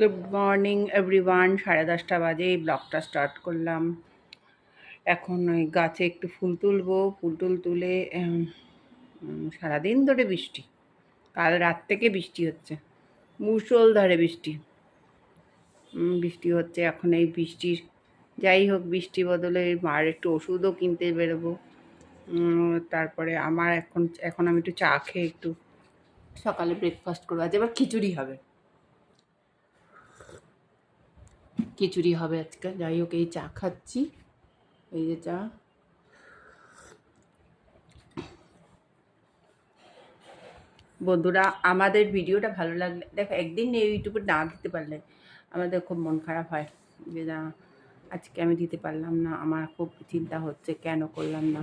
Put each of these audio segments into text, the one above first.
Good morning everyone সাড়ে দশটা বাজে, এই ব্লগটা স্টার্ট করলাম। এখন ওই গাছে একটু ফুল তুলবো। ফুল টুল তুলে সারাদিন ধরে বৃষ্টি। কাল রাত থেকে বৃষ্টি হচ্ছে। মুষলধারে বৃষ্টি। বৃষ্টি হচ্ছে। এখন এই বৃষ্টির যাই হোক, বৃষ্টি বদলে মার একটু ওষুধও কিনতে বেরোবো। তারপরে আমার এখন এখন আমি একটু চা খেয়ে একটু সকালে ব্রেকফাস্ট করব। আজ এবার খিচুড়ি হবে। খিচুড়ি হবে আজকে। যাই হোক, এই চা খাচ্ছি। এই যে চা। বন্ধুরা, আমাদের ভিডিওটা ভালো লাগলে, দেখো, একদিন ইউটিউবে না দিতে পারলে আমাদের খুব মন খারাপ হয় যে না, আজকে আমি দিতে পারলাম না, আমার খুব চিন্তা হচ্ছে, কেন করলাম না।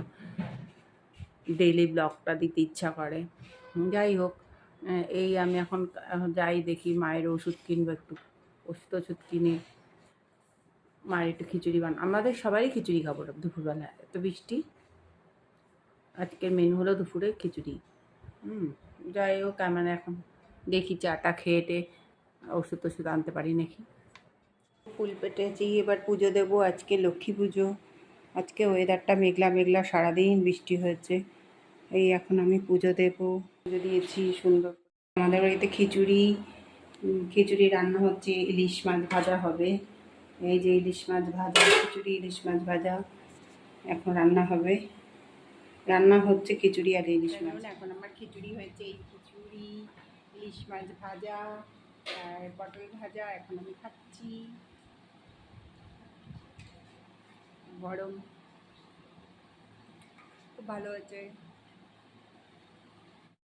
ডেইলি ব্লগটা দিতে ইচ্ছা করে। যাই হোক এই আমি এখন যাই দেখি, মায়ের ওষুধ কিনবো একটু ওষুধ ওষুধ কিনে। মায়ের একটু খিচুড়ি বান আমাদের সবারই খিচুড়ি খাব দুপুরবেলা। এত বৃষ্টি আজকের মেনু হলো দুপুরে খিচুড়ি। হুম, যাই হোক মানে এখন দেখি চাটা খেয়ে টে ওষুধ টষুধ আনতে পারি নাকি। ফুল পেটেছি, এবার পুজো দেবো, আজকে লক্ষ্মী পুজো। আজকে ওয়েদারটা মেঘলা মেঘলা, সারাদিন বৃষ্টি হয়েছে। এই এখন আমি পুজো দেবো। পুজো দিয়েছি, সুন্দর। আমাদের বাড়িতে খিচুড়ি খিচুড়ি রান্না হচ্ছে, ইলিশ মাছ ভাজা হবে। এই যে ইলিশ মাছ ভাজা খিচুড়ি ইলিশ মাছ ভাজা। এখন রান্না হবে। রান্না হচ্ছে খিচুড়ি আর ইলিশ মাছ। এখন আমার খিচুড়ি হয়েছে। এই খিচুড়ি ইলিশ মাছ ভাজা আর পটল ভাজা এখন আমি খাচ্ছি। গরম। খুব ভালো হয়েছে।